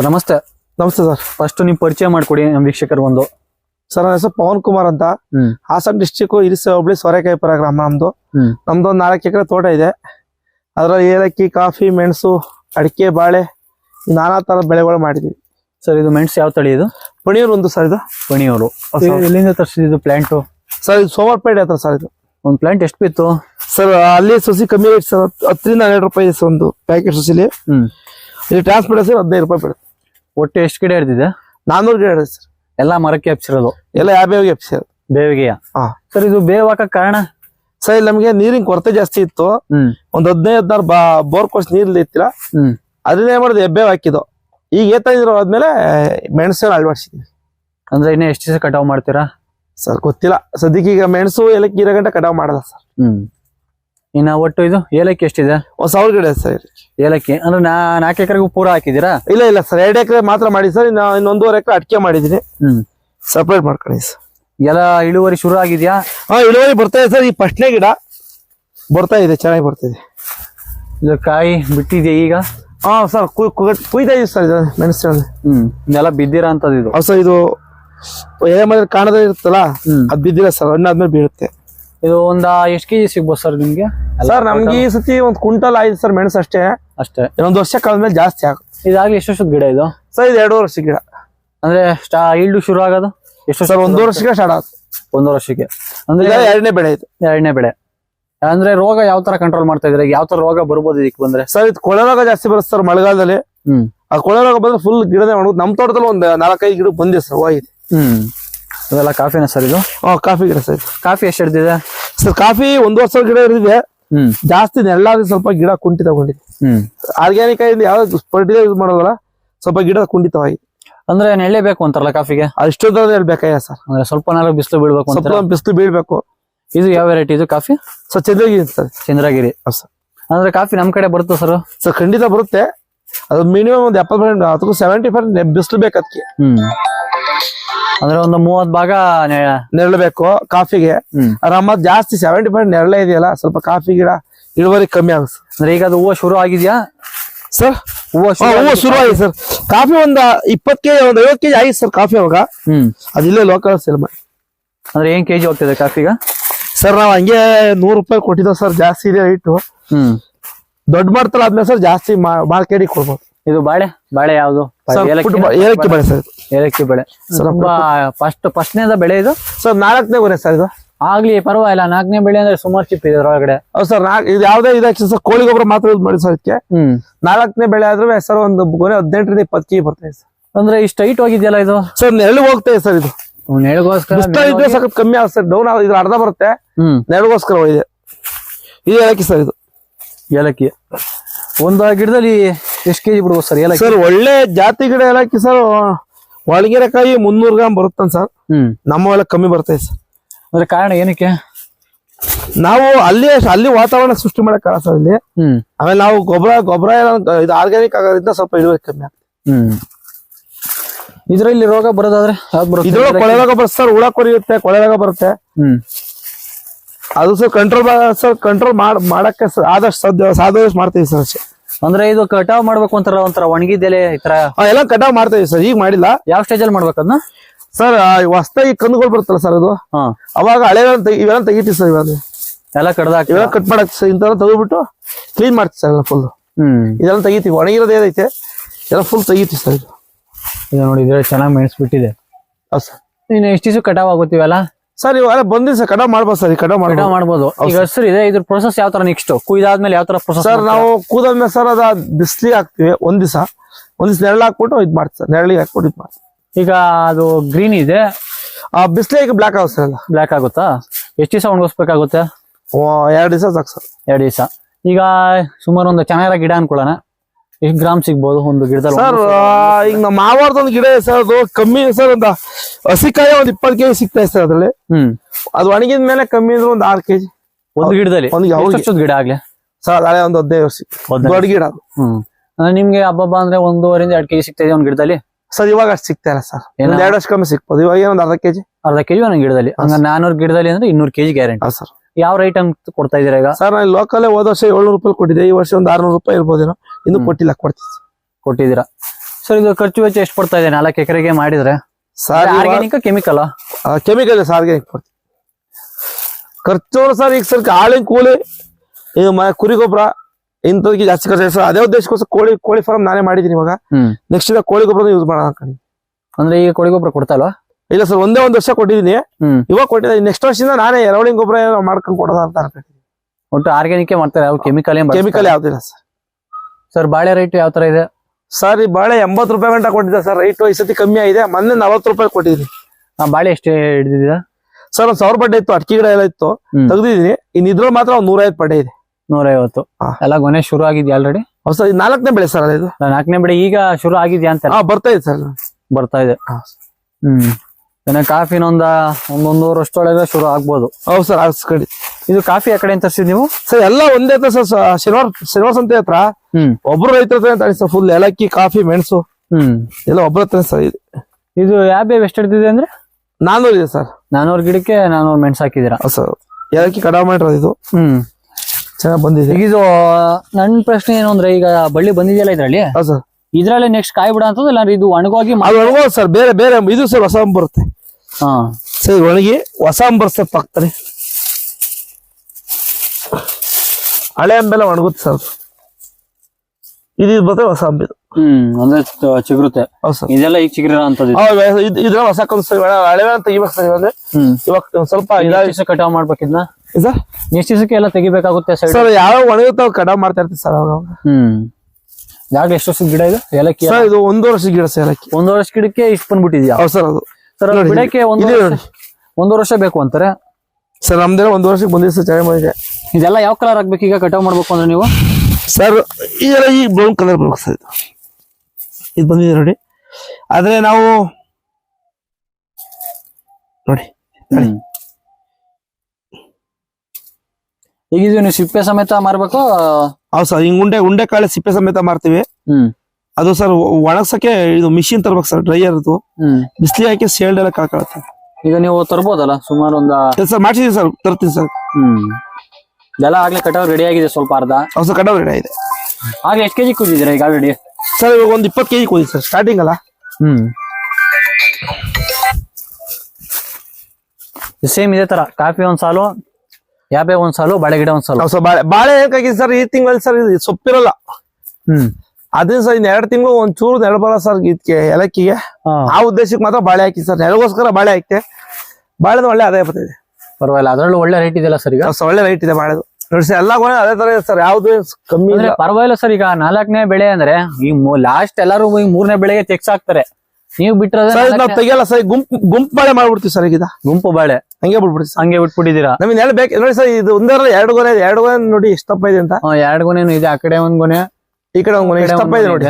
Sir ನಮಸ್ತೆ. ನಮಸ್ತೆ sir. First ನಿಮ್ ಪರಿಚಯ ಮಾಡ್ಕೊಡಿ ನಮ್ ವೀಕ್ಷಕರು ಒಂದು ಸರ್ ನನ್ನ ಹೆಸರು ಪವನ್ ಕುಮಾರ್ ಅಂತ. ಹಾಸನ್ ಡಿಸ್ಟಿಕ್ ಇರಿಸ ಹೋಬಳಿ ಸೋರೆಕಾಯಿಪುರ ಗ್ರಾಮ ನಮ್ದು. ನಮ್ದು ಒಂದ್ ನಾಲ್ಕು ಎಕರೆ ತೋಟ ಇದೆ. ಅದರಲ್ಲಿ ಏಲಕ್ಕಿ ಕಾಫಿ ಮೆಣಸು ಅಡಿಕೆ ಬಾಳೆ ನಾನಾ ತರ ಬೆಳೆಗಳು ಮಾಡಿದ್ವಿ. ಸರ್ ಇದು ಮೆಣಸು ಯಾವ ತಳಿ ಇದು? ಪಣಿಯೂರು ಒಂದು ಸರ್ ಇದು. ಪಣಿಯೂರು. ಎಲ್ಲಿಂದ ತರಿಸಿದ್ದು ಪ್ಲಾಂಟ್ ಸರ್ ಇದು ಸೋಮವಾರಪೇಟೆ ಹತ್ರ ಸರ್ ಇದು. ಒಂದ್ ಪ್ಲಾಂಟ್ ಎಷ್ಟು ಬಿತ್ತು? ಸರ್ ಅಲ್ಲಿ ಸಸಿ ಕಮ್ಮಿ ಸರ್ ಹತ್ತರಿಂದ ಹನ್ನೆರಡು ರೂಪಾಯಿ ಇದೆ ಸರ್ ಒಂದು ಪ್ಯಾಕೆಟ್ ಸಸಿಲಿ. ಇಲ್ಲಿ ಟ್ರಾನ್ಸ್ಪೋರ್ಟ್ ಸರ್ ಹದಿನೈದು ರೂಪಾಯಿ ಬೀಳುತ್ತೆ. ಒಟ್ಟು ಎಷ್ಟು ಗಿಡ ಹಿಡಿದಿದೆ ನಾನ್ನೂರು ಗಿಡ ಹಿಡಿದ ಸರ್. ಎಲ್ಲ ಮರಕ್ಕೆ ಹಬ್ಸಿರೋದು? ಎಲ್ಲ ಯಾವ್ಯಾವ ಸರ್ ಬೇವಿಗೆಯ? ಸರ್ ಇದು ಬೇವ್ ಹಾಕಕ್ ಕಾರಣ? ಸರ್ ಇಲ್ಲಿ ನಮಗೆ ನೀರಿನ ಕೊರತೆ ಜಾಸ್ತಿ ಇತ್ತು. ಒಂದ್ ಹದಿನೈದು ಹದಿನಾರು ಬಾ ಬೋರ್ ಕೋರ್ಸ್ ನೀರ್ ಇತ್ತಿಲ್ಲ ಅದನ್ನೇ ಮಾಡಿದ್ ಎಬ್ಬೆ ಹಾಕಿದ್ದು. ಈಗ ಏತಾಯಿದ್ರು ಆದ್ಮೇಲೆ ಮೆಣಸು ಅಳವಡಿಸಿದ್ವಿ. ಅಂದ್ರೆ ಇನ್ನ ಎಷ್ಟು ದಿವಸ ಕಟಾವ್ ಮಾಡ್ತೀರಾ? ಸರ್ ಗೊತ್ತಿಲ್ಲ. ಸದ್ಯಕ್ಕೆ ಈಗ ಮೆಣಸು ಎಲ್ಲ ಕೀರ ಗಂಟೆ ಕಟಾವ್ ಮಾಡಲ್ಲ ಸರ್. ಹ್ಮ್. ಇನ್ನ ಒಟ್ಟು ಇದು ಏಲಕ್ಕಿ ಎಷ್ಟಿದೆ? ಒಂದ್ ಸಾವಿರ ಗಿಡ ಸರ್. ಏಲಕ್ಕಿ? ಅಂದ್ರೆ ನಾ ನಾಲ್ಕು ಎಕರೆಗೂ ಪೂರ ಹಾಕಿದ್ದೀರಾ? ಇಲ್ಲ ಇಲ್ಲ ಸರ್. ಎರಡು ಎಕರೆ ಮಾತ್ರ ಮಾಡಿ ಸರ್. ಇನ್ನ ಇನ್ನೊಂದೂವರೆ ಎಕರೆ ಅಡಿಕೆ ಮಾಡಿದೀನಿ ಹ್ಮ್. ಸಪ್ರೇಟ್ ಮಾಡ್ಕೊಳ್ಳಿ ಸರ್. ಎಲ್ಲ ಇಳುವರಿ ಶುರು ಆಗಿದ್ಯಾ? ಹಾ ಇಳುವರಿ ಬರ್ತಾ ಇದೆ ಸರ್. ಈ ಫಸ್ಟ್ನೇ ಗಿಡ ಬರ್ತಾ ಇದೆ ಚೆನ್ನಾಗಿ ಬರ್ತಿದೆ ಇದು. ಕಾಯಿ ಬಿಟ್ಟಿದೆ ಈಗ? ಹಾ ಸರ್. ಕುಯ್ತಾ ಇದೀವಿ ಸರ್. ಇದು ಮೆಣಸು ಹ್ಮ್. ಇದೆಲ್ಲ ಬಿದ್ದಿರ ಅಂತದ್ ಇದು? ಸರ್ ಇದು ಎಲೆ ಮನೆ ಕಾಣದ ಇರುತ್ತಲ್ಲ. ಅದ್ ಬಿದ್ದಿಲ್ಲ ಸರ್. ಹಣ್ಣಾದ್ಮೇಲೆ ಬೀಳುತ್ತೆ. ಇದು ಒಂದ ಕೆ ಕೆಜಿ ಸಿಗ್ಬೋದು ಸರ್ ನಿಮ್ಗೆ? ಸರ್ ನಮ್ಗೆ ಈ ಸತಿ ಒಂದ್ ಕುಂಟಲ್ ಆಯ್ತು ಸರ್ ಮೆಣಸು ಅಷ್ಟೇ. ಅಷ್ಟೇ. ಇನ್ನೊಂದ್ ವರ್ಷ ಕಳೆದ್ಮೇಲೆ ಜಾಸ್ತಿ ಹಾಕು ಇದಾಗ್ಲಿ ಎಷ್ಟು ವರ್ಷದ ಗಿಡ ಇದು? ಸರ್ ಇದು ಎರಡು ವರ್ಷ ಗಿಡ. ಅಂದ್ರೆ ಸ್ಟಾ ಶುರು ಆಗೋದು? ಎಷ್ಟು ಸರ್ ಒಂದು ವರ್ಷಕ್ಕೆ ಸ್ಟಾರ್ಟ್ ಆಗುತ್ತೆ. ಒಂದು ವರ್ಷಕ್ಕೆ. ಅಂದ್ರೆ ಎರಡನೇ ಬೆಳೆ ಇದು. ಎರಡನೇ ಬೆಳೆ. ಅಂದ್ರೆ ರೋಗ ಯಾವ ತರ ಕಂಟ್ರೋಲ್ ಮಾಡ್ತಾ ಇದ್ರೆ ಯಾವ ತರ ರೋಗ ಬರ್ಬೋದು ಇದಕ್ಕೆ ಬಂದ್ರೆ? ಸರ್ ಇದು ಕೊಳೆ ರೋಗ ಜಾಸ್ತಿ ಬರುತ್ತೆ ಸರ್ ಮಳೆಗಾಲದಲ್ಲಿ. ಹ್ಮ್. ಆ ಕೊಳೆ ರೋಗ ಬಂದ್ರೆ ಫುಲ್ ಗಿಡನೇ ಒಣಗುದು ನಮ್ ತೋಟದಲ್ಲಿ ಒಂದ್ ನಾಲ್ಕೈದು ಗಿಡ ಬಂದಿದೆ ಸರ್ ಹೋಗಿದೆ ಹ್ಮ್. ಅದೆಲ್ಲ ಕಾಫಿನ ಸರ್ ಇದು? ಕಾಫಿ ಗಿಡ ಸರ್ ಕಾಫಿ ಎಷ್ಟು ಹಿಡ್ದಿದೆ? ಸರ್ ಕಾಫಿ ಒಂದು ವರ್ಷ ಗಿಡ ಹ್ಮ್ ಜಾಸ್ತಿ ನೆರಳಾದ್ರೆ ಸ್ವಲ್ಪ ಗಿಡ ಕುಂಠಿತಗೊಂಡಿದೆ ಹ್ಮ್. ಆರ್ಗ್ಯಾನಿಕ್ ಆಗಿ ಯಾವ್ದು ಫರ್ಟಿಲೈಸರ್ ಯೂಸ್ ಮಾಡೋದಲ್ಲ ಸ್ವಲ್ಪ ಗಿಡ ಕುಂಠಿತವಾಗಿ. ಅಂದ್ರೆ ನೆಳ್ಳೆ ಬೇಕು ಅಂತಾರಲ್ಲ ಕಾಫಿಗೆ? ಅಷ್ಟೊಂದು ಬೇಕಾಯ ಸರ್? ಅಂದ್ರೆ ಸ್ವಲ್ಪ ನಾಲ್ಕು ಬಿಸಿಲು ಬೀಳ್ಬೇಕು ಅಂತ ಸ್ವಲ್ಪ ಬಿಸಿಲು ಬೀಳ್ಬೇಕು. ಇದು ಯಾವ ವೆರೈಟಿ ಇದು coffee? Sir Chandragiri sir Chandragiri. Sir. ಅಂದ್ರೆ ಕಾಫಿ ನಮ್ ಕಡೆ ಬರುತ್ತೆ ಸರ್? ಸರ್ ಖಂಡಿತ ಬರುತ್ತೆ. ಅದು ಮಿನಿಮಮ್ ಒಂದು ಎಪ್ಪತ್ತು ಪರ್ಸೆಂಟ್ ಅದಕ್ಕೂ ಸೆವೆಂಟಿ ಪರ್ಸೆಂಟ್ ಬಿಸಿಲು ಬೇಕು ಅದಕ್ಕೆ ಹ್ಮ್. ಅಂದ್ರೆ ಒಂದು ಮೂವತ್ ಭಾಗ ನೆರಳು ಬೇಕು ಕಾಫಿಗೆ. ನಮ್ಮ ಜಾಸ್ತಿ ಸೆವೆಂಟಿ ಪರ್ಸೆಂಟ್ ನೆರಳೆ ಇದೆಯಲ್ಲ ಸ್ವಲ್ಪ ಕಾಫಿ ಗಿಡ ಇಳುವರಿ ಕಮ್ಮಿ ಆಗುತ್ತೆ ಅಂದ್ರೆ ಈಗ ಅದು ಹೂವು ಶುರು ಆಗಿದ್ಯಾ? ಸರ್ ಹೂವು ಶುರು ಆಗಿದೆ. ಸರ್. ಕಾಫಿ ಒಂದ್ ಇಪ್ಪತ್ ಕೆಜಿ ಒಂದ್ ಐವತ್ ಕೆಜಿ ಆಗಿದೆ ಸರ್ ಕಾಫಿ ಅವಾಗ. ಹ್ಮ್. ಅದಿಲ್ಲೇ ಲೋಕಲ್ ಸೇಲ್ ಮಾಡಿ ಅಂದ್ರೆ ಏನ್ ಕೆಜಿ ಹೋಗ್ತಿದೆ ಕಾಫಿಗ? ಸರ್ ನಾವ್ ಹಂಗೆ ನೂರ್ ರೂಪಾಯಿ ಕೊಟ್ಟಿದ್ದೋ ಸರ್ ಜಾಸ್ತಿ ಇದೆ ರೇಟು ಹ್ಮ್. ದೊಡ್ಡ ಮಾಡ್ತಾರ ಆದ್ಮೇಲೆ ಸರ್ ಜಾಸ್ತಿ ಮಾರ್ಕೆಟಿಗೆ ಕೊಡ್ಬೋದು. ಇದು ಬಾಳೆ? ಬಾಳೆ ಯಾವ್ದು? ಏಲಕ್ಕಿ ಬಾಳೆ? ಸರ್. ಏಲಕ್ಕಿ ಬೆಳೆ. ತುಂಬಾ ಫಸ್ಟ್ ಫಸ್ಟ್ನೇದ ಬೆಳೆ ಇದು. ಸರ್ ನಾಲ್ಕನೇ ಬರೆ ಸರ್ ಇದು? ಆಗ್ಲಿ ಪರವಾಗಿಲ್ಲ. ನಾಲ್ಕನೇ ಬೆಳೆ ಅಂದ್ರೆ ಸುಮಾರು ಚಿಪ್ ಇದೆ ಅದ್ರೊಳಗಡೆ ಹೌದು ಸರ್ ಇದು ಯಾವ್ದೇ ಇದಾಕ್ಷಿ ಸರ್ ಕೋಳಿ ಗೊಬ್ಬರ ಮಾತ್ರ ಯೂಸ್ ಮಾಡಿ ಸರ್ ಇದಕ್ಕೆ. ಹ್ಮ್. ನಾಲ್ಕನೇ ಬೆಳೆ ಆದ್ರೂ ಸರ್ ಒಂದು ಗೊನೆ ಹದಿನೆಂಟರಿಂದ ಇಪ್ಪತ್ತು ಕೆಜಿ ಬರ್ತದೆ ಸರ್. ಅಂದ್ರೆ ಇಷ್ಟು ಹೈಟ್ ಹೋಗಿದ್ಯಲ್ಲ ಇದು? ಸರ್ ನೆರಳು ಹೋಗ್ತದೆ ಸರ್ ಇದು. ಇದ್ರೆ ಸಖತ್ ಕಮ್ಮಿ ಆಗುತ್ತೆ ಸರ್ ಡೌನ್ ಇದು ಅರ್ಧ ಬರುತ್ತೆ. ನೆರಳಿಗೋಸ್ಕರ ಹೋಗಿದೆ. ಇದು ಏಲಕ್ಕಿ ಸರ್ ಇದು. ಏಲಕ್ಕಿ. ಒಂದು ಗಿಡದಲ್ಲಿ ಎಷ್ಟು ಕೆಜಿ ಬಿಡ್ಬೋದು ಸರ್ ಏಲಕ್ಕಿ? ಸರ್ ಒಳ್ಳೆ ಜಾತಿ ಗಿಡ ಏಲಕ್ಕಿ ಸರ್ ಒಳಗಿರಕಾಯಿ ಮುನ್ನೂರು ಗ್ರಾಮ್ ಬರುತ್ತೆ ಸರ್. ಹ್ಮ್. ನಮ್ಮ ಒಳಗೆ ಕಮ್ಮಿ ಬರ್ತದೆ ಸರ್. ಅಂದ್ರೆ ಕಾರಣ ಏನಕ್ಕೆ? ನಾವು ಅಲ್ಲಿ ಅಲ್ಲಿ ವಾತಾವರಣ ಸೃಷ್ಟಿ ಮಾಡಕ್ಕಲ್ಲ ಸರ್ ಇಲ್ಲಿ. ಹ್ಮ್. ಆಮೇಲೆ ನಾವು ಗೊಬ್ಬರ ಗೊಬ್ಬರ ಎಲ್ಲ ಇದು ಆರ್ಗ್ಯಾನಿಕ್ ಆಗೋದ್ರಿಂದ ಸ್ವಲ್ಪ ಇಳುವರಿ ಕಮ್ಮಿ ಆಗ್ತದೆ ಹ್ಮ್. ಇದ್ರಲ್ಲಿ ರೋಗ ಬರೋದಾದ್ರೆ ಯಾವ್ದು ಬರುತ್ತೆ? ಇದ್ರೊಳಗೆ ಕೊಳೆ ರೋಗ ಬರುತ್ತೆ ಸರ್ ಹುಳ ಕೊರಿಯುತ್ತೆ ಕೊಳೆ ರೋಗ ಬರುತ್ತೆ. ಹ್ಮ್. ಅದು ಸರ್ ಕಂಟ್ರೋಲ್ ಸರ್ ಕಂಟ್ರೋಲ್ ಮಾಡ್ ಮಾಡಕ್ಕೆ ಸರ್ ಆದಷ್ಟು ಸಾಧ್ಯ ಸಾಧ್ಯ ಮಾಡ್ತೀವಿ ಸರ್ ಅಷ್ಟೇ. ಅಂದ್ರೆ ಇದು ಕಟಾವ್ ಮಾಡ್ಬೇಕು ಅಂತಾರ ಒಂಥರ ಒಣಗಿದೆಲೆ ಈ ತರ. ಆ, ಎಲ್ಲ ಕಟಾವ್ ಮಾಡ್ತೀವಿ ಸರ್ ಈಗ ಮಾಡಿಲ್ಲ. ಯಾವ ಸ್ಟೇಜ್ ಅಲ್ಲಿ ಮಾಡ್ಬೇಕು ಅದನ್ನ ಸರ್ ಹೊಸದಾಗಿ ಕಂದುಗಳು ಬರುತ್ತಲ್ಲ ಸರ್ ಅದು? ಹಾ. ಅವಾಗ ಹಳೆ ಇವೆಲ್ಲ ತೆಗಿತೀವಿ ಸರ್ ಇವಾಗ ಎಲ್ಲ ಕಡ್ದಾಕ ಇವೆಲ್ಲ ಕಟ್ ಮಾಡಕ್ ಸರ್ ಇಂಥವೆಲ್ಲ ತೆಗೆದ್ಬಿಟ್ಟು ಕ್ಲೀನ್ ಮಾಡ್ತೀವಿ ಸರ್ ಎಲ್ಲ ಫುಲ್ ಹ್ಮ್. ಇದೆಲ್ಲ ತೆಗಿತೀವಿ ಒಣಗಿರೋದು ಏನೈತೆ ಎಲ್ಲ ಫುಲ್ ತೆಗಿತೀವಿ ಸರ್ ಇದು. ಇದು ನೋಡಿ ಚೆನ್ನಾಗಿ ಮೆಣಸ್ಬಿಟ್ಟಿದೆ. ಹೌದು ಸರ್. ಇನ್ನು ಎಷ್ಟು ದಿವಸ ಕಟಾವ್ ಆಗುತ್ತೀವಲ್ಲ ಸರ್ ಇವಾಗ ಬಂದಿ ಸರ್ ಕಟಾವ್ ಮಾಡ್ಬೋದು ಸರ್ ಕಟಾವ್ ಕಟಾವ್ ಮಾಡ್ಬೋದು. ಈಗ ಹಸಿರು ಇದೆ ಇದ್ರ ಪ್ರೊಸೆಸ್ ಯಾವ ತರ ನೆಕ್ಸ್ಟ್ ಕುಯ್ದಾದ್ಮೇಲೆ ಯಾವ ತರ ಪ್ರೊಸೆಸ್ ಸರ್ ನಾವು ಕೂದಾದ್ಮೇಲೆ ಸರ್ ಅದ ಬಿಸ್ಲಿಗೆ ಹಾಕ್ತಿವಿ ಒಂದ್ ದಿವಸ. ಒಂದ್ ದಿವಸ ನೆರಳು ಹಾಕ್ಬಿಟ್ಟು ಇದು ಮಾಡ್ತೀವಿ ಸರ್ ನೆರಳಿಗೆ ಹಾಕ್ಬಿಟ್ಟು ಇದು ಮಾಡ್ತೀವಿ. ಈಗ ಅದು ಗ್ರೀನ್ ಇದೆ. ಆ ಬಿಸ್ಲಿಗೆ ಬ್ಲಾಕ್ ಆಗುತ್ತೆ ಸರ್ ಬ್ಲಾಕ್ ಆಗುತ್ತಾ? ಎಷ್ಟು ದಿವಸ ಒಣಗಿಸ್ಬೇಕಾಗುತ್ತೆ? ಎರಡು ದಿವಸ ಸಾಕು ಸರ್. ಎರಡು ದಿವಸ. ಈಗ ಸುಮಾರು ಒಂದು ಚೆನ್ನಾಗಿರೋ ಗಿಡ ಅನ್ಕೊಳ್ಳೋಣ. ಎಷ್ಟು ಗ್ರಾಮ್ ಸಿಗ್ಬೋದು ಒಂದು ಗಿಡದಲ್ಲಿ ಸರ್ ಈಗ ನಮ್ಮ ಮಾವಾರ್ದ ಒಂದು ಗಿಡ ಸರ್ ಅದು ಕಮ್ಮಿ ಸರ್ ಒಂದು ಹಸಿಕಾಯಿ ಒಂದ್ ಇಪ್ಪತ್ತು ಕೆಜಿ ಸಿಗ್ತಾ ಇದೆ ಸರ್ ಅದ್ರಲ್ಲಿ. ಹ್ಮ್. ಅದು ಒಣಗಿದ ಮೇಲೆ ಕಮ್ಮಿ ಅಂದ್ರೆ ಒಂದ್ ಆರು ಕೆಜಿ. ಒಂದು ಗಿಡದಲ್ಲಿ? ಒಂದು ಎಷ್ಟು ವರ್ಷದ ಗಿಡ ಆಗ್ಲಿ? ಸರ್ ಅದೇ ಒಂದು ಹದಿನೈದು ವರ್ಷ. ದೊಡ್ಡ ಗಿಡ ಅದು. ಹ್ಮ್. ಅಂದ್ರೆ ನಿಮ್ಗೆ ಹಬ್ಬ ಅಂದ್ರೆ ಒಂದೂವರೆಯಿಂದ ಎರಡು ಕೆಜಿ ಸಿಗ್ತಾ ಇದೆ ಒಂದ್ ಗಿಡದಲ್ಲಿ? ಸರ್ ಇವಾಗ ಅಷ್ಟು ಸಿಗ್ತಾ ಇಲ್ಲ ಸರ್ ಎರಡು ವರ್ಷ ಕಮ್ಮಿ ಸಿಗ್ಬೋದು. ಇವಾಗ ಏನೊಂದು ಅರ್ಧ ಕೆಜಿ. ಅರ್ಧ ಕೆಜಿ ಒಂದ್ ಗಿಡದಲ್ಲಿ? ಹಂಗ ನಾನೂರು ಗಿಡದಲ್ಲಿ ಅಂದ್ರೆ ಇನ್ನೂರು ಕೆಜಿ ಗ್ಯಾರಂಟಿ ಸರ್ ಯಾವ ರೈಟ್ ಅಂತ ಕೊಡ್ತಾ ಇದೀರ ಈಗ? ಸರ್ ನಾನು ಲೋಕಲ್ ಹೋದ ವರ್ಷ ಏಳ್ನೂರು ರೂಪಾಯಿ ಕೊಟ್ಟಿದ್ದೆ. ಈ ವರ್ಷ ಒಂದು ಆರ್ನೂರು ರೂಪಾಯಿ ಇರ್ಬೋದೇನೋ. ಇನ್ನು ಕೊಟ್ಟಿಲ್ಲ ಕೊಡ್ತೀವಿ ಕೊಟ್ಟಿದ್ದೀರಾ? ಸರ್ ಇದು ಖರ್ಚು ವೆಚ್ಚ ಎಷ್ಟು ಕೊಡ್ತಾ ಇದೆ? ನಾಲ್ಕು ಎಕರೆಗೆ ಮಾಡಿದ್ರೆ? Sir organic chemical chemical sir organic ಕೊಡ್ತೀವಿ ಖರ್ಚು ಸರ್ ಈಗ ಸರ್ ಆಳಿನ ಕೂಲಿ ಈಗ ಕುರಿ ಗೊಬ್ಬರ ಇಂಥದಕ್ಕೆ ಜಾಸ್ತಿ ಖರ್ಚು ಸರ್ ಅದೇ ಉದ್ದೇಶಕ್ಕೋಸ್ಕರ ಕೋಳಿ ಕೋಳಿ ಫಾರ್ಮ್ ನಾನೇ ಮಾಡಿದ್ದೀನಿ ಇವಾಗ. ನೆಕ್ಸ್ಟ್ ಈಗ ಕೋಳಿ ಗೊಬ್ಬರ ಯೂಸ್ ಮಾಡೋಣ ಅನ್ಕೊಂಡು ಅಂದ್ರೆ ಈಗ ಕೋಳಿ ಗೊಬ್ಬರ ಕೊಡ್ತಾ ಇಲ್ಲ ಸರ್ ಒಂದೇ ಒಂದು ವರ್ಷ ಕೊಟ್ಟಿದ್ದೀನಿ. ಇವಾಗ ಕೊಟ್ಟಿದ್ದೀನಿ ನೆಕ್ಸ್ಟ್ ವರ್ಷದಿಂದ ನಾನೇ ಎರವಳಿಂಗ್ ಗೊಬ್ಬರ ಮಾಡ್ಕೊಂಡು ಕೊಡೋದ ಅಂತ ಅನ್ಕೊಂಡಿದ್ದೀನಿ. ಒಟ್ಟು ಆರ್ಗ್ಯಾನಿಕ್ ಮಾಡ್ತಾರೆ ಕೆಮಿಕಲ್ ಕೆಮಿಕಲ್ ಯಾವ್ದಿಲ್ಲ ಸರ್. ಸರ್ ಬಾಳೆ ರೇಟ್ ಯಾವ ತರ ಇದೆ? ಸರ್ ಈ ಬಾಳೆ ಎಂಬತ್ತು ರೂಪಾಯಿ ಗಂಟೆ ಕೊಟ್ಟಿದ್ದೆ ಸರ್. ರೈಟ್ ಈ ಸತಿ ಕಮ್ಮಿ ಆಗಿದೆ. ಮೊನ್ನೆ ನಲವತ್ತು ರೂಪಾಯಿ ಕೊಟ್ಟಿದ್ರಿ ಆ ಬಾಳೆ ಎಷ್ಟು ಹಿಡಿದಿದೆ ಸರ್ ಒಂದ್ ಸಾವಿರ ಬಡ್ಡೆ ಇತ್ತು ಅಡಿಕೆ ಗಿಡ ಎಲ್ಲ ಇತ್ತು. ತೆಗ್ದಿದೀನಿ ತೆಗ್ದಿದ್ದೀನಿ. ಇನ್ ಇದ್ರಲ್ಲಿ ಮಾತ್ರ ಒಂದ್ ನೂರೈವತ್ತು ಬಡ್ಡೆ ಇದೆ. ನೂರೈವತ್ತು. ಎಲ್ಲ ಗೊನೆ ಶುರು ಆಗಿದ್ಯಾ ಆಲ್ರೆಡಿ ಹೊಸ ಸರ್ ಇದು ನಾಲ್ಕನೇ ಬೆಳೆ ಸರ್ ಇದು. ನಾಲ್ಕನೇ ಬೆಳೆ ಈಗ ಶುರು ಆಗಿದ್ಯಾ ಅಂತ ಹಾ ಬರ್ತಾ ಇದೆ ಸರ್. ಬರ್ತಾ ಇದೆ. ಹ್ಮ್. ಏನ ಕಾಫಿ ನೊಂದ ಒಂದೊಂದೂವರೆ ವರ್ಷದೊಳಗೆ ಶುರು ಆಗ್ಬೋದು. ಹೌದು ಸರ್ ಹಾಕ್ಸ್ಕೊಳ್ಳಿ ಇದು ಕಾಫಿ ಆ ಕಡೆ ತರಿಸಿದ್ ನೀವು? ಸರ್ ಎಲ್ಲ ಒಂದೇ ಹತ್ರ ಸರ್ ಶಿರ್ವಾರ್ ಶನಿವಾರ ಶನಿವಾರ ಸಂತೆ ಹತ್ರ. ಒಬ್ರು ರೈತರ ಹತ್ರ ತಳಿ ಸರ್ ಫುಲ್ ಏಲಕ್ಕಿ ಕಾಫಿ ಮೆಣಸು. ಹ್ಮ್. ಎಲ್ಲ ಒಬ್ಬರ ಹತ್ರ ಸರ್ ಇದು. ಇದು ಯಾವ ಬೇವ್ ಎಷ್ಟು ಹಿಡಿದಿದೆ ಅಂದ್ರೆ? ನಾನೂರು ಇದೆ ಸರ್. ನಾನೂರು ಗಿಡಕ್ಕೆ ನಾನೂರು ಮೆಣಸು ಹಾಕಿದ್ದೀರಾ? ಸರ್. ಏಲಕ್ಕಿ ಕಡಾವ್ ಮಾಡಿರೋದು ಇದು. ಹ್ಮ್. ಚೆನ್ನಾಗಿ ಬಂದಿದೆ. ಈಗ ಇದು ನನ್ನ ಪ್ರಶ್ನೆ ಏನು ಅಂದ್ರೆ ಈಗ ಬಳ್ಳಿ ಬಂದಿದೆಯಲ್ಲ ಇದ್ರಲ್ಲಿ? ಹೌದು ಸರ್. ಇದ್ರಲ್ಲಿ ನೆಕ್ಸ್ಟ್ ಕಾಯಿ ಬಿಡ ಅಂತಂದ್ರೆ ಇಲ್ಲ ಇದು ಒಣಗೋಗಿ ಮ- ಅದು ಒಣಗೋದು ಸರ್. ಬೇರೆ ಬೇರೆ ಇದು ಸರ್ ಹೊಸ ಬರುತ್ತೆ. ಹಾ. ಸರ್ ಒಣಗಿ ಹೊಸ ಸರ್ ಪಕ್ಕದಲ್ಲಿ ಹಳೆ ಅಂಬೆಲ್ಲ ಒಣಗುತ್ತೆ ಸರ್. ಇದು ಇದು ಬರ್ತದೆ ಹೊಸ ಹಬ್ಬ ಇದು. ಹ್ಮ್ ಅಂದ್ರೆ ಚಿಗುರುತ್ತೆ. ಇದೆಲ್ಲ ಈಗ ಚಿಗುರಿರೋ ಅಂತದ್ದು. ಇದ್ರ ಹೊಸ ಕನ್ಸು ಸರ್ ಇವಾಗ ಹಳೆ ತೆಗಿಬೇಕು ಸರ್ ಇವಾಗ ಹ್ಮ್. ಇವಾಗ ಒಂದ್ ಸ್ವಲ್ಪ ಇದಾಗಿ ಕಟಾವ್ ಮಾಡ್ಬೇಕಿದ್ನ ಸರ್? ಎಷ್ಟು ದಿವಸಕ್ಕೆ ಎಲ್ಲ ತೆಗಿಬೇಕಾಗುತ್ತೆ ಸೈಡ್ ಸರ್ ಯಾವ ಒಣಗುತ್ತೆ ಕಟಾವ್ ಮಾಡ್ತಾ ಇರ್ತೀವಿ ಸರ್ ಅವಾಗ. ಅವಾಗ. ಹ್ಮ್. ಯಾಕೆ ಎಷ್ಟು ವರ್ಷದ ಗಿಡ ಇದು? ಏಲಕ್ಕಿ ಸರ್ ಇದು ಒಂದು ವರ್ಷ ಗಿಡ ಸರ್ ಏಲಕ್ಕಿ. ಒಂದು ವರ್ಷ ಗಿಡಕ್ಕೆ ಇಷ್ಟು ಬಂದ್ಬಿಟ್ಟಿದ್ಯಾ? ಹೌದು ಸರ್ ಅದು. ಸರ್ ನೋಡಿ, ಗಿಡಕ್ಕೆ ಒಂದು ಇಲ್ಲಿ ವರ್ಷ ನೋಡಿ. ಒಂದು ವರ್ಷ ಬೇಕು ಅಂತಾರೆ. ಸರ್ ನಮ್ದೆಲ್ಲ ಒಂದು ವರ್ಷಕ್ಕೆ ಬಂದಿದೆ ಸರ್ ಚೆನ್ನಾಗಿ ಬಂದಿದೆ ಇದೆಲ್ಲ ಯಾವ ಕಲರ್ ಆಗ್ಬೇಕು ಈಗ ಕಟಾವ್ ಮಾಡ್ಬೇಕು ಅಂದ್ರೆ ನೀವು? ಸರ್ ಇದೆಲ್ಲ ಈ ಬ್ರೌನ್ ಕಲರ್ ಬರ್ಬೇಕು ಸರ್ ಇದು. ಇದು ಬಂದಿದೆ ನೋಡಿ. ಆದರೆ ನಾವು ನೋಡಿ ಈಗ ಇದು ನೀವು ಸಿಪ್ಪೆ ಸಮೇತ ಮಾರ್ಬೇಕು? ಹೌದು ಸರ್ ಹಿಂಗ್ ಉಂಡೆ ಉಂಡೆ ಕಾಳೆ ಸಿಪ್ಪೆ ಸಮೇತ ಮಾರ್ತೀವಿ. ಅದು ಸರ್ ಒಣಗ್ಸಕ್ಕೆ ಇದು ಮಿಷಿನ್ ತರ್ಬೇಕು ಸರ್ ಡ್ರೈಯರ್ ಅದು ಬಿಸಿಲಿ ಹಾಕಿ ಸೇಲ್ಡ್ ಎಲ್ಲ ಕಳ್ಕೊಳತ್ತೆ ಈಗ ನೀವು ತರ್ಬೋದಲ್ಲ ಸುಮಾರು ಒಂದ ಸರ್ ಮಾಡ್ಸಿದೀವಿ ಸರ್ ತರ್ತೀನಿ ಸರ್. ಹ್ಮ್. ಇದೆಲ್ಲ ಆಗ್ಲೇ ಕಟಾವ್ ರೆಡಿ ಆಗಿದೆ ಸ್ವಲ್ಪ ಅರ್ಧ. ಹೊಸ ಕಟಾವ್ ರೆಡಿ ಆಗಿದೆ. ಆಗ್ಲೇ ಎಷ್ಟು ಕೆಜಿ ಕುದಿದ್ದೀರಾ ಈಗ ಆಲ್ರೆಡಿ ಸರ್ ಇವಾಗ ಒಂದು ಇಪ್ಪತ್ತು ಕೆಜಿ ಕೂದಿ ಸರ್ ಸ್ಟಾರ್ಟಿಂಗ್ ಅಲ್ಲ? ಹ್ಮ್. ಸೇಮ್ ಇದೇ ತರ ಕಾಫಿ ಒಂದ್ ಸಾಲು ಯಾಬೆ ಒಂದ್ ಸಾಲು ಬಾಳೆ ಗಿಡ ಒಂದ್ ಸಾಲು. ಹೊಸ ಬಾಳೆ ಬಾಳೆ ಸರ್ ಈ ತಿಂಗಳಲ್ಲಿ ಸರ್ ಇದು ಸೊಪ್ಪಿರಲ್ಲ. ಹ್ಮ್. ಅದೇ ಸರ್ ಇನ್ ಎರಡು ತಿಂಗಳು ಒಂದ್ ಚೂರು ನೆಡಬಲ್ಲ ಸರ್ ಇದಕ್ಕೆ ಏಲಕ್ಕಿಗೆ. ಹಾ, ಆ ಉದ್ದೇಶಕ್ಕೆ ಮಾತ್ರ ಬಾಳೆ ಹಾಕಿ ಸರ್ ನೆಲಗೋಸ್ಕರ ಬಾಳೆ ಹಾಕಿದೆ ಬಾಳೆದು ಒಳ್ಳೆ ಆದಾಯ ಬರ್ತಿದೆ. ಪರವಾಗಿಲ್ಲ ಅದರಲ್ಲೂ ಒಳ್ಳೆ ರೇಟ್ ಇದೆಯಲ್ಲ ಸರ್ ಈಗ? ಒಳ್ಳೆ ರೇಟ್ ಇದೆ ಬಾಳೆದು. ನೋಡಿ ಸರ್ ಎಲ್ಲ ಗೋಣೆ ಅದೇ ತರ ಇದೆ ಸರ್ ಯಾವ್ದು ಕಮ್ಮಿ ಅಂದ್ರೆ ಇಲ್ಲ. ಪರವಾಗಿಲ್ಲ ಸರ್ ಈಗ ನಾಲ್ಕನೇ ಬೆಳೆ ಅಂದ್ರೆ ಈ ಲಾಸ್ಟ್ ಎಲ್ಲಾರು ಈ ಮೂರನೇ ಬೆಳೆಗೆ ತೆಗ್ಸ್ ಹಾಕ್ತಾರೆ ನೀವು ಬಿಟ್ಟರೆ ಸರ್ ಇದು ನಾವು ತೆಗಿಯಲ್ಲ ಸರ್ ಗುಂಪು ಗುಂಪು ಬಾಳೆ ಮಾಡ್ಬಿಡ್ತೀವಿ ಸರ್ ಈಗ ಗುಂಪು ಬಾಳೆ. ಹಂಗೆ ಬಿಡ್ಬಿಡ್ತೀವಿ ಸರ್ ಹಂಗೆ ಬಿಟ್ಬಿಟ್ಟಿದ್ದೀರಾ? ನಮಗೆ ನೆಲ ಬೇಕು ನೋಡಿ ಸರ್ ಇದು ಒಂದರ ಎರಡು ಗೊನೆ ಎರಡು ಗೊನೆ ನೋಡಿ ಎಷ್ಟು ತಪ್ಪ ಇದೆ ಅಂತ. ಎರಡು ಎರಡ್ ಗೊನೆನು ಇದೆ. ಆ ಕಡೆ ಒಂದ್ ಗೊನೆ ಈ ಕಡೆ ಒಂದ್ ಗೊನೆ ಎಷ್ಟು ಇದೆ ನೋಡಿ.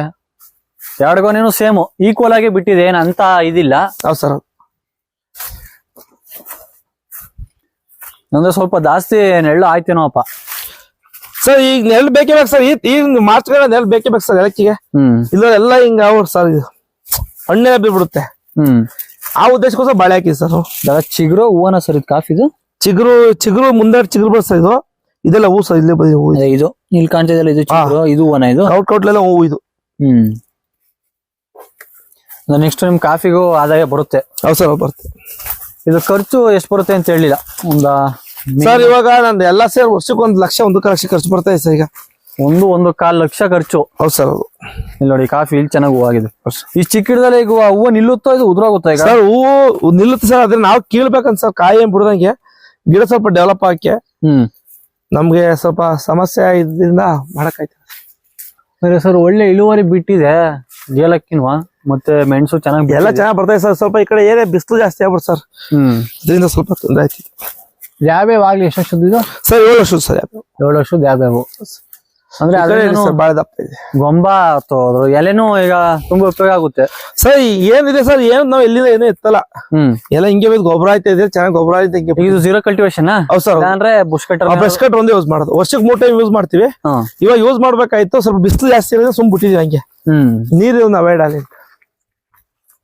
ಎರಡು ಗೊನೆನು ಸೇಮ್ ಈಕ್ವಲ್ ಆಗಿ ಬಿಟ್ಟಿದೆ ಏನ್ ಅಂತ ಇದಿಲ್ಲ. ಹೌದು ಸರ್ ಅಂದ್ರೆ ಸ್ವಲ್ಪ ಜಾಸ್ತಿ ನೆಳ್ಳು ಆಯ್ತೇನೋ ಅಪ್ಪ. ಸರ್ ಈಗ ನೆಲ್ ಬೇಕೇ ಬೇಕು ಸರ್. ಈ ಮಾರ್ಚ್ ನೆಲ್ ಬೇಕೇ ಬೇಕು ಸರ್ ಎಲಕ್ಕಿಗೆ. ಇಲ್ಲ ಎಲ್ಲ ಹಿಂಗ ಅವ್ರು ಸರ್ ಇದು. ಹಣ್ಣೆಲ್ಲ ಬಿಡ್ಬಿಡುತ್ತೆ ಹ್ಮ್. ಆ ಉದ್ದೇಶಕ್ಕೋಸ್ಕರ ಬಾಳೆ ಹಾಕಿ ಸರ್. ಚಿಗುರು ಹೂವನ ಸರ್ ಇದು ಕಾಫಿ ಇದು? ಚಿಗುರು ಚಿಗುರು ಮುಂದೆ ಚಿಗುರು ಬರ್ತಾ ಇದು. ಇದೆಲ್ಲ ಹೂ ಸರ್ ಇಲ್ಲೇ ಬಂದಿದೆ ಹೂ ಇದು. ಇಲ್ಲಿ ಕಾಣ್ತಿದೆಯಲ್ಲ ಇದು ಚಿಗುರು ಇದು ಹೂವನ ಇದು? ಔಟ್ ಕೌಟ್ಲೆಲ್ಲ ಹೂವು ಇದು. ಹ್ಮ್. ನೆಕ್ಸ್ಟ್ ನಿಮ್ ಕಾಫಿಗೂ ಆದಾಯ ಬರುತ್ತೆ. ಹೌದು ಸರ್ ಬರ್ತದೆ ಇದು ಖರ್ಚು ಎಷ್ಟು ಬರುತ್ತೆ ಅಂತ ಹೇಳಿಲ್ಲ. ಒಂದ ಸರ್ ಇವಾಗ ನಂದು ಎಲ್ಲ ಸೇರಿ ವರ್ಷಕ್ಕೆ ಒಂದು ಲಕ್ಷ ಒಂದು ಲಕ್ಷ ಖರ್ಚು ಬರ್ತಾ ಇದೆ ಸರ್ ಈಗ. ಒಂದು ಒಂದು ಕಾಲ್ ಲಕ್ಷ ಖರ್ಚು. ಹೌದು ಸರ್ ಅದು ಇಲ್ಲಿ ನೋಡಿ ಕಾಫಿ ಇಲ್ಲಿ ಚೆನ್ನಾಗಿ ಆಗಿದೆ. ಈ ಚಿಕ್ಕ ಗಿಡದಲ್ಲಿ ಈಗ ಹೂವು ನಿಲ್ಲುತ್ತೋ ಇದು ಉದುರೋಗುತ್ತಾ ಈಗ? ಸರ್ ಹೂವು ನಿಲ್ಲುತ್ತೆ ಸರ್ ಅದ್ರೆ ನಾವು ಕೀಳ್ಬೇಕಂತ ಸರ್ ಕಾಯಿ ಏನ್ ಬಿಡದಂಗೆ ಗಿಡ ಸ್ವಲ್ಪ ಡೆವಲಪ್ ಆಕೆ ಹ್ಮ್. ನಮ್ಗೆ ಸ್ವಲ್ಪ ಸಮಸ್ಯೆ ಇದ್ರಿಂದ ಮಾಡಕ್ಕಾಯ್ತು ಸರ್ ಒಳ್ಳೆ ಇಳುವರಿ ಬಿಟ್ಟಿದೆ ಏಲಕ್ಕಿನ್ವಾ ಮತ್ತೆ ಮೆಣಸು ಚೆನ್ನಾಗಿ ಎಲ್ಲ ಚೆನ್ನಾಗಿ ಬರ್ತಾ ಸರ್. ಸ್ವಲ್ಪ ಈ ಕಡೆ ಏನೇ ಬಿಸಿಲು ಜಾಸ್ತಿ ಆಗ್ಬಿಡ್ತು ಸರ್. ಹ್ಮ್. ಇದರಿಂದ ಸ್ವಲ್ಪ ತೊಂದರೆ ಆಯ್ತು. ಯಾವ್ಯಾವ ಆಗ್ಲಿ ಎಷ್ಟು ವರ್ಷದ ಇದು? ಸರ್ ಏಳು ವರ್ಷದ ಸರ್ ಏಳು ವರ್ಷದ ಯಾವ್ಯಾವು ಅಂದ್ರೆ ಬಾಳ ದಪ್ಪ ಇದೆ. ಗೊಂಬ ತೋದ್ರು ಎಲೆನೂ ಈಗ ತುಂಬಾ ಉಪಯೋಗ ಆಗುತ್ತೆ. ಸರ್ ಏನಿದೆ ಸರ್ ಏನ್ ನಾವ್ ಎಲ್ಲಿಂದ ಏನೋ ಎತ್ತಲ್ಲ. ಹ್ಮ್. ಎಲ್ಲ ಹಿಂಗೆ ಗೊಬ್ಬರ ಆಯ್ತಾ ಇದೆ ಚೆನ್ನಾಗಿ ಗೊಬ್ಬರ ಆಯ್ತು ಹಿಂಗೆ ಇದು ಜೀರೋ ಕಲ್ಟಿವೇಶನ್ ಹೌದು ಸರ್. ಅಂದ್ರೆ ಬುಷ್ ಬ್ರಷ್ ಕಟ್ ಒಂದೇ ಯೂಸ್ ಮಾಡೋದು. ವರ್ಷಕ್ಕೆ ಮೂರ್ ಟೈಮ್ ಯೂಸ್ ಮಾಡ್ತೀವಿ. ಇವಾಗ ಯೂಸ್ ಮಾಡ್ಬೇಕಾಯ್ತು ಸ್ವಲ್ಪ ಬಿಸಿಲು ಜಾಸ್ತಿ ಇರೋದ್ರೆ ಸುಮ್ ಬಿಟ್ಟಿದೀವಿ ಹಂಗೆ. ಹ್ಮ್. ನೀರು ಅವಾಯ್ಡ್ ಆಗಲಿ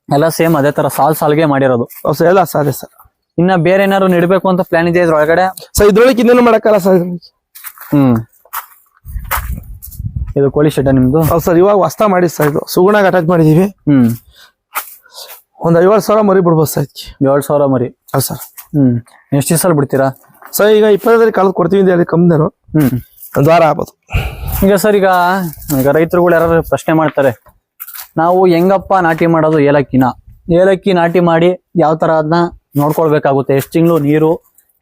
ಎಲ್ಲ ಸೇಮ್ ಅದೇ ತರ ಸಾಲ್ ಸಾಲ್ಗೆ ಮಾಡಿರೋದು. ಸರ್ ಎಲ್ಲ ಸಾಧ್ಯ ಸರ್ ಇನ್ನ ಬೇರೆ ಏನಾದ್ರು ನೀಡಬೇಕು ಅಂತ ಪ್ಲಾನ್ ಇದೆ ಇದ್ರೊಳಗಡೆ? ಸರ್ ಇದ್ರೊಳಗೆ ಇನ್ನೇನು ಮಾಡಕ್ಕಲ್ಲ ಸರ್ ಹ್ಮ್. ಇದು ಕೋಳಿ ಶೆಡ್ ನಿಮ್ದು? ಹೌದು ಸರ್ ಇವಾಗ ಹೊಸ ಮಾಡಿ ಸರ್ ಇದು. ಸುಗುಣಾಗ ಅಟ್ಯಾಚ್ ಮಾಡಿದೀವಿ. ಹ್ಮ್. ಒಂದ್ ಐವತ್ತು ಸಾವಿರ ಮರಿ ಬಿಡ್ಬೋದು ಸರ್ ಏಳು ಸಾವಿರ ಮರಿ. ಹೌದು ಸರ್ ಹ್ಮ್. ಎಷ್ಟು ದಿವಸ ಬಿಡ್ತೀರಾ? ಸರ್ ಈಗ ಇಪ್ಪತ್ತೈದು ಕಾಲದ ಕೊಡ್ತೀವಿ ಅಂತ ಹೇಳಿ ಕಂಪ್ನಿಯವರು ಹ್ಮ್. ದ್ವಾರ ವಾರ ಆಗ್ಬೋದು. ಈಗ ಸರ್ ಈಗ ಈಗ ರೈತರುಗಳು ಯಾರು ಪ್ರಶ್ನೆ ಮಾಡ್ತಾರೆ ನಾವು ಹೆಂಗಪ್ಪ ನಾಟಿ ಮಾಡೋದು ಏಲಕ್ಕಿನ? ಏಲಕ್ಕಿ ನಾಟಿ ಮಾಡಿ ಯಾವ ತರ ಅದನ್ನ ನೋಡ್ಕೊಳ್ಬೇಕಾಗುತ್ತೆ? ಎಷ್ಟು ತಿಂಗಳು ನೀರು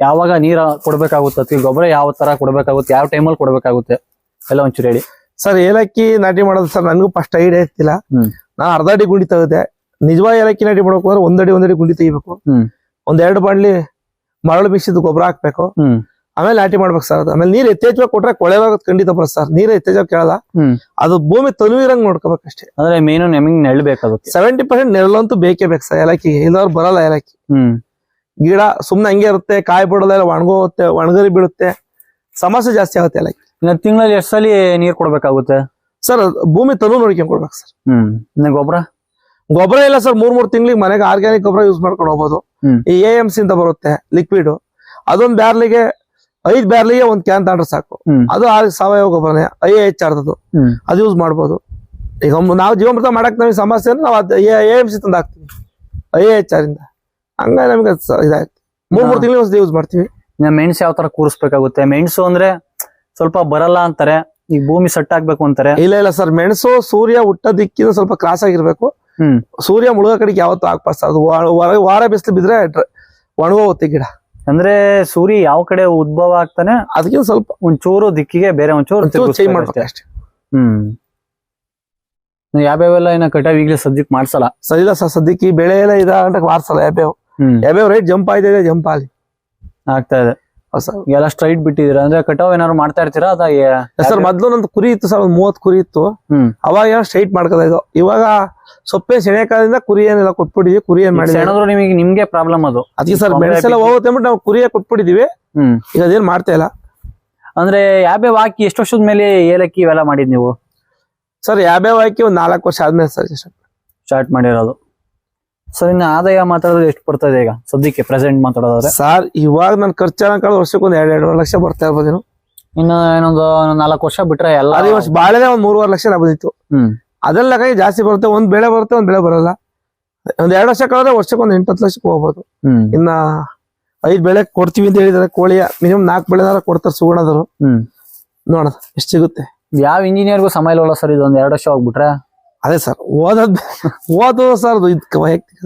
ಯಾವಾಗ ನೀರ ಕೊಡ್ಬೇಕಾಗುತ್ತೆ? ಅದಕ್ಕೆ ಗೊಬ್ಬರ ಯಾವ ತರ ಕೊಡ್ಬೇಕಾಗುತ್ತೆ? ಯಾವ ಟೈಮಲ್ಲಿ ಕೊಡ್ಬೇಕಾಗುತ್ತೆ? ಎಲ್ಲ ಒಂಚೂರು ಹೇಳಿ. ಸರ್ ಏಲಕ್ಕಿ ನಾಟಿ ಮಾಡೋದು ಸರ್ ನನಗೂ ಫಸ್ಟ್ ಐಡಿಯಾ ಇರ್ತಿಲ್ಲ. ನಾನು ನಾ ಅರ್ಧ ಅಡಿ ಗುಂಡಿ ತೆಗೆದೆ. ನಿಜವಾದ ಏಲಕ್ಕಿ ನಾಟಿ ಮಾಡ್ಬೇಕು ಅಂದ್ರೆ ಒಂದಡಿ ಒಂದಡಿ ಗುಂಡಿ ತೆಗಿಬೇಕು. ಒಂದೆರಡು ಒಂದ್ ಎರಡು ಬಾಣ್ಲಿ ಮರಳು ಮಿಕ್ಸಿದ್ ಗೊಬ್ಬರ ಹಾಕ್ಬೇಕು. ಆಮೇಲೆ ನಾಟಿ ಮಾಡ್ಬೇಕು ಸರ್ ಅದು. ಆಮೇಲೆ ನೀರ್ ಎತ್ತೇಜ್ವಾಗಿ ಕೊಟ್ರೆ ಕೊಳೆವಾಗ ಖಂಡಿತ ಬರ ಸರ್. ನೀರ್ ಎತ್ತೇಜವಾಗಿ ಕೇಳಲ್ಲ. ಅದು ಭೂಮಿ ತನುವಿರಂಗ್ ನೋಡ್ಕೋಬೇಕಷ್ಟೇ ಅಂದ್ರೆ ಮೇನು ನಿಮಗೆ ನೆಳ್ಬೇಕು ಸೆವೆಂಟಿ ಪರ್ಸೆಂಟ್ ನೆರಳಂತೂ ಬೇಕೇ ಬೇಕು ಸರ್ ಏಲಕ್ಕಿಗೆ ಇಲ್ಲವ್ರು ಬರಲ್ಲ ಏಲಕ್ಕಿ. ಗಿಡ ಸುಮ್ನೆ ಹಂಗೆ ಇರುತ್ತೆ ಕಾಯಿ ಬಿಡೋದೆಲ್ಲ ಒಣಗೋಗುತ್ತೆ ಒಣಗರಿ ಬೀಳುತ್ತೆ. ಸಮಸ್ಯೆ ಜಾಸ್ತಿ ಆಗುತ್ತೆ ಏಲಕ್ಕಿ. ಇನ್ನು ತಿಂಗಳಲ್ಲಿ ಎಷ್ಟು ಸಲ ನೀರ್ ಕೊಡ್ಬೇಕಾಗುತ್ತೆ? ಸರ್ ಭೂಮಿ ತನು ನೋಡ್ಕೊಂಡ್ ಕೊಡ್ಬೇಕು ಸರ್. ಹ್ಮ್. ಗೊಬ್ಬರ ಗೊಬ್ಬರ ಇಲ್ಲ ಸರ್. ಮೂರ್ ಮೂರ್ ತಿಂಗಳಿಗೆ ಮನೆಗೆ ಆರ್ಗ್ಯಾನಿಕ್ ಗೊಬ್ಬರ ಯೂಸ್ ಮಾಡ್ಕೊಂಡು ಹೋಗ್ಬೋದು. ಈ ಎ ಎಂ ಸಿ ಅಂತ ಬರುತ್ತೆ ಲಿಕ್ವಿಡ್ ಅದೊಂದ್ ಬ್ಯಾರ್ಲಿಗೆ ಐದ್ ಬ್ಯಾರ್ಲಿಗೆ ಒಂದ್ ಕ್ಯಾನ್ ತಗೊಂಡ್ರೆ ಸಾಕು. ಅದು ಆ ಸಾವಯವ ಗೊಬ್ಬರನೇ ಐ ಎಚ್ ಆರ್ದದು ಹ್ಮ್. ಅದು ಯೂಸ್ ಮಾಡ್ಬೋದು. ಈಗ ನಾವು ಜೀವಮೃತ ಮಾಡಕ್ ನಮಗೆ ಸಮಸ್ಯೆ ಅಂದ್ರೆ ನಾವು ಎ ಎಂ ಸಿ ತಂದು ಹಾಕ್ತೀವಿ. ಐ ಎಚ್ ಆರ್ ಇಂದ ಹಂಗ ನಮ್ಗೆ ಇದಾಯ್ತು. ಮೂರ್ ಮೂರ್. ತಿಂಗಳಿಗೆ ಒಂದ್ಸತಿ ಯೂಸ್ ಮಾಡ್ತೀವಿ. ಮೆಣಸು ಯಾವ ತರ ಕೂರಿಸ್ಬೇಕಾಗುತ್ತೆ? ಮೆಣಸು ಅಂದ್ರೆ ಸ್ವಲ್ಪ ಬರಲ್ಲ ಅಂತಾರೆ ಈಗ ಭೂಮಿ ಸೆಟ್ ಆಗ್ಬೇಕು ಅಂತಾರೆ. ಇಲ್ಲ ಇಲ್ಲ ಸರ್ ಮೆಣಸು ಸೂರ್ಯ ಹುಟ್ಟ ದಿಕ್ಕಿನ ಸ್ವಲ್ಪ ಕ್ರಾಸ್ ಆಗಿರ್ಬೇಕು. ಸೂರ್ಯ ಮುಳುಗ ಕಡೆಗೆ ಯಾವತ್ತೂ ಹಾಕ್ಬಾರ್ದು ವಾರ ಬಿಸಿಲು ಬಿದ್ರೆ ಒಣಗೋಗುತ್ತೆ ಗಿಡ. ಅಂದ್ರೆ ಸೂರ್ಯ ಯಾವ ಕಡೆ ಉದ್ಭವ ಆಗ್ತಾನೆ? ಅದಕ್ಕೆ ಸ್ವಲ್ಪ ಒಂಚೂರು ದಿಕ್ಕಿಗೆ ಬೇರೆ ಒಂಚೂರು ಚೇಂಜ್ ಅಷ್ಟೇ. ಹ್ಮ್. ಯಾವ್ಯಾವೆಲ್ಲ ಏನ ಕಟಾವ್ ಈಗಲೇ ಸದ್ಯಕ್ಕೆ ಮಾಡ್ಸಲ್ಲ? ಸರಿಲ್ಲ ಸರ್ ಸದ್ಯಕ್ಕೆ ಈ ಬೆಳೆ ಎಲ್ಲ ಇದಾಗ ಮಾಡ್ಸಲ್ಲ. ಯಾವ್ಯಾವ ಯಾವ್ಯಾವ ರೇಟ್ ಜಂಪ್ ಆಯ್ತಾ ಜಂಪ್ ಆಗಲಿ. ಆಗ್ತಾ ಇದೆ. ಎಲ್ಲ ಸ್ಟ್ರೈಟ್ ಬಿಟ್ಟಿದ್ರ ಅಂದ್ರೆ ಕಟಾವ್ ಏನಾದ್ರು ಮಾಡ್ತಾ ಇರ್ತೀರಾ? ಅದ ಸರ್ ಮೊದ್ಲು ನಂದು ಕುರಿ ಇತ್ತು ಸರ್ ಒಂದ್ ಮೂವತ್ ಕುರಿ ಇತ್ತು. ಅವಾಗ ಏನೋ ಸ್ಟ್ರೈಟ್ ಮಾಡ್ಕೋತಾ ಇದ್ದು. ಇವಾಗ ಸೊಪ್ಪೆ ಸೆಣೆಕಾಲದಿಂದ ಕುರಿ ಏನೆಲ್ಲ ಕೊಟ್ಬಿಟ್ಟಿದ್ವಿ ಕುರಿ ಏನ್ ಮಾಡಿ ಏನಾದ್ರು ನಿಮಗೆ ನಿಮ್ಗೆ ಪ್ರಾಬ್ಲಮ್ ಅದು. ಅದಕ್ಕೆ ಸರ್ ಮೆಣಸೆಲ್ಲ ಹೋಗುತ್ತೆ ಅಂದ್ಬಿಟ್ಟು ನಾವು ಕುರಿಯ ಕೊಟ್ಬಿಟ್ಟಿದೀವಿ. ಹ್ಮ್. ಈಗ ಅದೇನ್ ಮಾಡ್ತಾ ಇಲ್ಲ. ಅಂದ್ರೆ ಯಾವ್ಯಾವ ಹಾಕಿ ಎಷ್ಟು ವರ್ಷದ ಮೇಲೆ ಏಲಕ್ಕಿ ಇವೆಲ್ಲ ಮಾಡಿದ್ ನೀವು? ಸರ್ ಯಾವ್ಯಾವ ಹಾಕಿ ಒಂದ್ ನಾಲ್ಕು ವರ್ಷ ಆದ್ಮೇಲೆ ಸರ್ ಸ್ಟಾರ್ಟ್ ಮಾಡಿರೋದು. ಸರ್ ಇನ್ನು ಆದಾಯ ಮಾತಾಡೋದು ಎಷ್ಟು ಬರ್ತಾ ಇದೆ ಈಗ? ಸದ್ಯಕ್ಕೆ ಪ್ರೆಸೆಂಟ್ ಮಾತಾಡೋದಾದ್ರೆ? ಸರ್ ಇವಾಗ ನನ್ನ ಖರ್ಚು ಕಳೆದ ವರ್ಷಕ್ಕೊಂದು ಎರಡು ಎರಡು ಎರಡೂವರೆ ಲಕ್ಷ ಬರ್ತಾ ಇರ್ಬೋದೇನು? ಇನ್ನು ಇನ್ನೊಂದು ನಾಲ್ಕು ವರ್ಷ ಬಿಟ್ರೆ ಎಲ್ಲ ಅದೇ ವರ್ಷ ಬಾಳೆನೆ ಒಂದ್ ಮೂರುವರೆ ಲಕ್ಷ ಬಂದಿತ್ತು ಹ್ಮ್. ಅದೆಲ್ಲ ಕೈ ಜಾಸ್ತಿ ಬರುತ್ತೆ ಒಂದ್ ಬೆಳೆ ಬರುತ್ತೆ ಒಂದ್ ಬೆಳೆ ಬರಲ್ಲ. ಒಂದ್ ಎರಡು ವರ್ಷ ಕಳೆದ್ರೆ ವರ್ಷಕ್ಕೆ ಒಂದ್ ಎಂಟತ್ತು ಲಕ್ಷಕ್ಕೆ ಹೋಗ್ಬೋದು. ಇನ್ನ ಐದ್ ಬೆಳೆ ಕೊಡ್ತೀವಿ ಅಂತ ಹೇಳಿದಾರೆ ಕೋಳಿಯ ಮಿನಿಮಮ್ ನಾಲ್ಕು ಬೆಳೆನಾರ ಕೊಡ್ತಾರೆ ಸುಗುಣದರು ಹ್ಮ್. ನೋಡೋಣ ಎಷ್ಟು ಸಿಗುತ್ತೆ? ಯಾವ ಇಂಜಿನಿಯರ್ಗೂ ಸಮಯ ಇಲ್ಲ ಸರ್ ಇದು ಒಂದ್ ಎರಡು ವರ್ಷ ಹೋಗ್ಬಿಟ್ರೆ? ಅದೇ ಸರ್ ಓದೋದು ಓದೋದು ಸರ್ ಅದು ಇದು ವೈಯಕ್ತಿಕ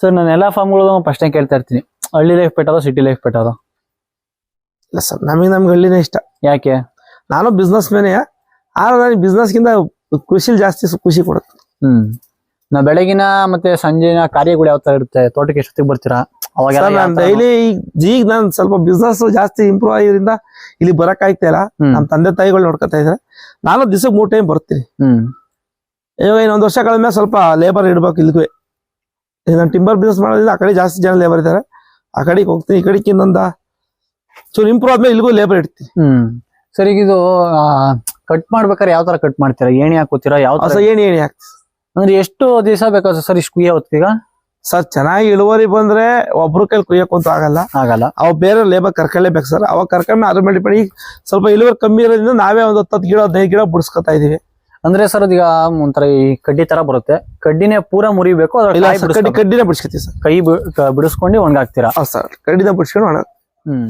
ಸರ್ ನಾನು ಎಲ್ಲಾ ಫಾರ್ಮ್ಗಳು ಪ್ರಶ್ನೆ ಕೇಳ್ತಾ ಇರ್ತೀನಿ. ಹಳ್ಳಿ life better city life better ಇಲ್ಲ ಸರ್ ನಮಗೆ ನಮ್ಗೆ ಹಳ್ಳಿನೇ ಇಷ್ಟ. ಯಾಕೆ? ನಾನು ಬಿಸ್ನೆಸ್ ಮೇನೆ ಆದ್ರೆ ನನಗೆ ಬಿಸ್ನೆಸ್ಗಿಂತ ಕೃಷಿಲಿ ಜಾಸ್ತಿ ಖುಷಿ ಕೊಡುತ್ತೆ. ಹ್ಮ್. ನಾ ಬೆಳಗಿನ ಮತ್ತೆ ಸಂಜೆನ ಕಾರ್ಯಗಳು ಯಾವ ತರ ಇರುತ್ತೆ? ತೋಟಕ್ಕೆ ಎಷ್ಟೊತ್ತಿಗೆ ಬರ್ತೀರಾ? ಅವಾಗ ಸರ್ ನಾನು ಡೈಲಿ ಈಗ ನಾನು ಸ್ವಲ್ಪ ಬಿಸ್ನೆಸ್ ಜಾಸ್ತಿ ಇಂಪ್ರೂವ್ ಆಗಿದ್ರಿಂದ ಇಲ್ಲಿ ಬರಕ್ ಆಗ್ತಾ ಇಲ್ಲ. ನಮ್ಮ ತಂದೆ ತಾಯಿಗಳು ನೋಡ್ಕೊತಾ ಇದ್ದಾರೆ ನಾನು ದಿವಸಕ್ಕೆ ಮೂರ್ ಟೈಮ್ ಬರ್ತೀನಿ. ಹ್ಮ್. ಇವಾಗ ಇನ್ನೊಂದು ವರ್ಷ ಕಳೆದ್ಮೇಲೆ ಸ್ವಲ್ಪ ಲೇಬರ್ ಇಡ್ಬೇಕು ಇಲ್ಲಿಗೆ. ನಾನು ಟಿಂಬರ್ ಬಿಸ್ನೆಸ್ ಮಾಡೋದ್ರಿಂದ ಆ ಕಡೆ ಜಾಸ್ತಿ ಜನ ಲೇಬರ್ ಇದ್ದಾರೆ ಆ ಕಡೆಗೆ ಹೋಗ್ತೀನಿ ಈ ಕಡೆಗೆ ಇನ್ನೊಂದ. ಚೂರು ಇಂಪ್ರೂವ್ ಆದ್ಮೇಲೆ ಇಲ್ಲಿಗೂ ಲೇಬರ್ ಇಡ್ತೀನಿ. ಹ್ಮ್. ಸರಿ ಇದು ಕಟ್ ಮಾಡ್ಬೇಕಾದ್ರೆ ಯಾವ ತರ ಕಟ್ ಮಾಡ್ತೀರಾ? ಏಣಿ ಹಾಕೋತೀರಾ? ಯಾವ ಹೊಸ ಏಣಿ ಏಣಿ ಹಾಕ್ತೀನಿ. ಅಂದ್ರೆ ಎಷ್ಟು ದಿವಸ ಬೇಕಾದ್ರೆ ಸರ್ ಇಷ್ಟು ಕುಯ್ಯ ಈಗ? ಸರ್ ಚೆನ್ನಾಗಿ ಇಳುವರಿ ಬಂದ್ರೆ ಒಬ್ರ ಕೈಲಿ ಕುಯ್ಯಕ್ಕಂತೂ ಆಗಲ್ಲ. ಆಗಲ್ಲ. ಅವ್ ಬೇರೆ ಲೇಬರ್ ಕರ್ಕೊಳ್ಳೇಬೇಕು ಸರ್. ಅವಾಗ ಕರ್ಕೊಂಡ್ ಅದ್ರ ಮೇಲೆ ಡಿಪೆಂಡ್ ಈಗ ಸ್ವಲ್ಪ ಇಳುವರಿ ಕಮ್ಮಿ ಇರೋದ್ರಿಂದ ನಾವೇ ಒಂದು ಹತ್ತತ್ತು ಗಿಡ ಹದಿನೈದು ಗಿಡ ಬಿಡಿಸ್ಕೊತಾ ಇದೀವಿ. ಅಂದ್ರೆ ಸರ್ ಅದೀಗ ಒಂಥರ ಈ ಕಡ್ಡಿ ತರ ಬರುತ್ತೆ. ಕಡ್ಡಿನೇ ಪೂರ ಮುರಿಬೇಕು ಕಡ್ಡಿ ಕಡ್ಡಿನೇ ಬಿಡಿಸ್ಕೊತೀವಿ ಸರ್. ಕೈ ಬಿಡಿಸ್ಕೊಂಡು ಒಣಗಾಕ್ತೀರಾ? ಸರ್ ಕಡ್ಡಿನ ಬಿಡಿಸ್ಕೊಂಡು ಒಣ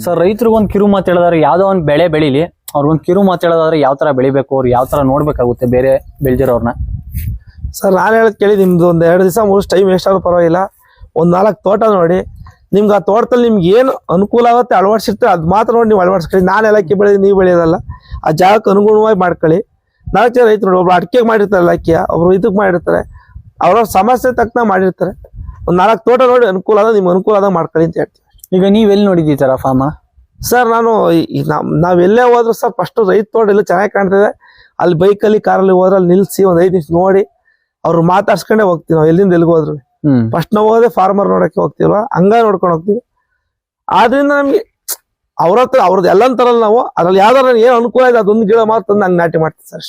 ಸರ್ ರೈತರಿಗೆ ಒಂದ್ ಕಿರು ಮಾತು ಹೇಳಿದ್ರೆ ಯಾವ್ದೋ ಒಂದ್ ಬೆಳೆ ಬೆಳಿಲಿ ಅವ್ರಿಗೊಂದ್ ಕಿರು ಮಾತು ಹೇಳೋದಾದ್ರೆ ಯಾವ ತರ ಬೆಳಿಬೇಕು ಅವ್ರು ಯಾವ ತರ ನೋಡ್ಬೇಕಾಗುತ್ತೆ ಬೇರೆ ಬೆಳ್ದಿರೋರ್ನ? ಸರ್ ನಾನು ಹೇಳೋದು ಕೇಳಿ ನಿಮ್ದು ಒಂದು ಎರಡು ದಿವಸ ಮೂರು ಟೈಮ್ ಎಷ್ಟಾದ್ರು ಪರವಾಗಿಲ್ಲ. ಒಂದು ನಾಲ್ಕು ತೋಟ ನೋಡಿ. ನಿಮ್ಗೆ ಆ ತೋಟದಲ್ಲಿ ನಿಮ್ಗೆ ಏನು ಅನುಕೂಲ ಆಗುತ್ತೆ ಅಳವಡಿಸಿರ್ತೀವಿ ಅದು ಮಾತ್ರ ನೋಡಿ ನೀವು ಅಳವಡಿಸ್ಕೊಳ್ಳಿ. ನಾನು ಎಲ್ಲಕ್ಕೆ ಬೆಳೆದು ನೀವು ಬೆಳೆಯೋದಲ್ಲ. ಆ ಜಾಗಕ್ಕೆ ಅನುಗುಣವಾಗಿ ಮಾಡ್ಕೊಳ್ಳಿ. ನಾಲ್ಕು ಜನ ರೈತರು ನೋಡಿ ಒಬ್ರು ಅಡಿಕೆಗೆ ಮಾಡಿರ್ತಾರೆ ಅಕ್ಕಿಯ ಒಬ್ರು ಇದಕ್ಕೆ ಮಾಡಿರ್ತಾರೆ. ಅವ್ರವ್ರ ಸಮಸ್ಯೆ ತಕ್ಕನ ಮಾಡಿರ್ತಾರೆ. ಒಂದು ನಾಲ್ಕು ತೋಟ ನೋಡಿ ಅನುಕೂಲ ಆದ ನಿಮ್ಗೆ ಅನುಕೂಲ ಆದಾಗ ಮಾಡ್ಕೊಳ್ಳಿ ಅಂತ ಹೇಳ್ತೀವಿ. ಈಗ ನೀವೆಲ್ಲಿ ಎಲ್ಲಿ ನೋಡಿದ್ದೀವಿ ತರ ಫಾರ್ಮ ಸರ್ ನಾನು ನಾವು ನಾವೆಲ್ಲೇ ಹೋದ್ರು ಸರ್ ಫಸ್ಟ್ ರೈತ ತೋಟ ಎಲ್ಲ ಚೆನ್ನಾಗಿ ಕಾಣ್ತಿದೆ. ಅಲ್ಲಿ ಬೈಕಲ್ಲಿ ಕಾರಲ್ಲಿ ಹೋದ್ರೆ ಅಲ್ಲಿ ನಿಲ್ಲಿಸಿ ಒಂದು ಐದು ನಿಮಿಷ ನೋಡಿ. ಅವ್ರು ಮಾತಾಡ್ಸ್ಕೊಂಡೇ ಹೋಗ್ತೀವಿ ನಾವು ಎಲ್ಲಿಂದ ಎಲ್ಲಿಗೆ ಹೋದ್ರು. ಫಸ್ಟ್ ನಾವು ಹೋದೆ ಫಾರ್ಮರ್ ನೋಡಕ್ಕೆ ಹೋಗ್ತೀವಲ್ಲ ಹಂಗ ನೋಡ್ಕೊಂಡು ಹೋಗ್ತೀವಿ. ಆದ್ರಿಂದ ನಮ್ಗೆ ಅವ್ರ ಹತ್ರ ಅವ್ರದ್ದು ಎಲ್ಲ ತರಲ್ಲ ನಾವು ಅದ್ರಲ್ಲಿ ಯಾವ್ದಾರ ಏನ್ ಅನುಕೂಲ ಇದೆ ಅದೊಂದು ಗಿಡ ಮಾತ್ರ ತಂದು ಹಂಗ್ ನಾಟಿ ಮಾಡ್ತೀವಿ ಸರ್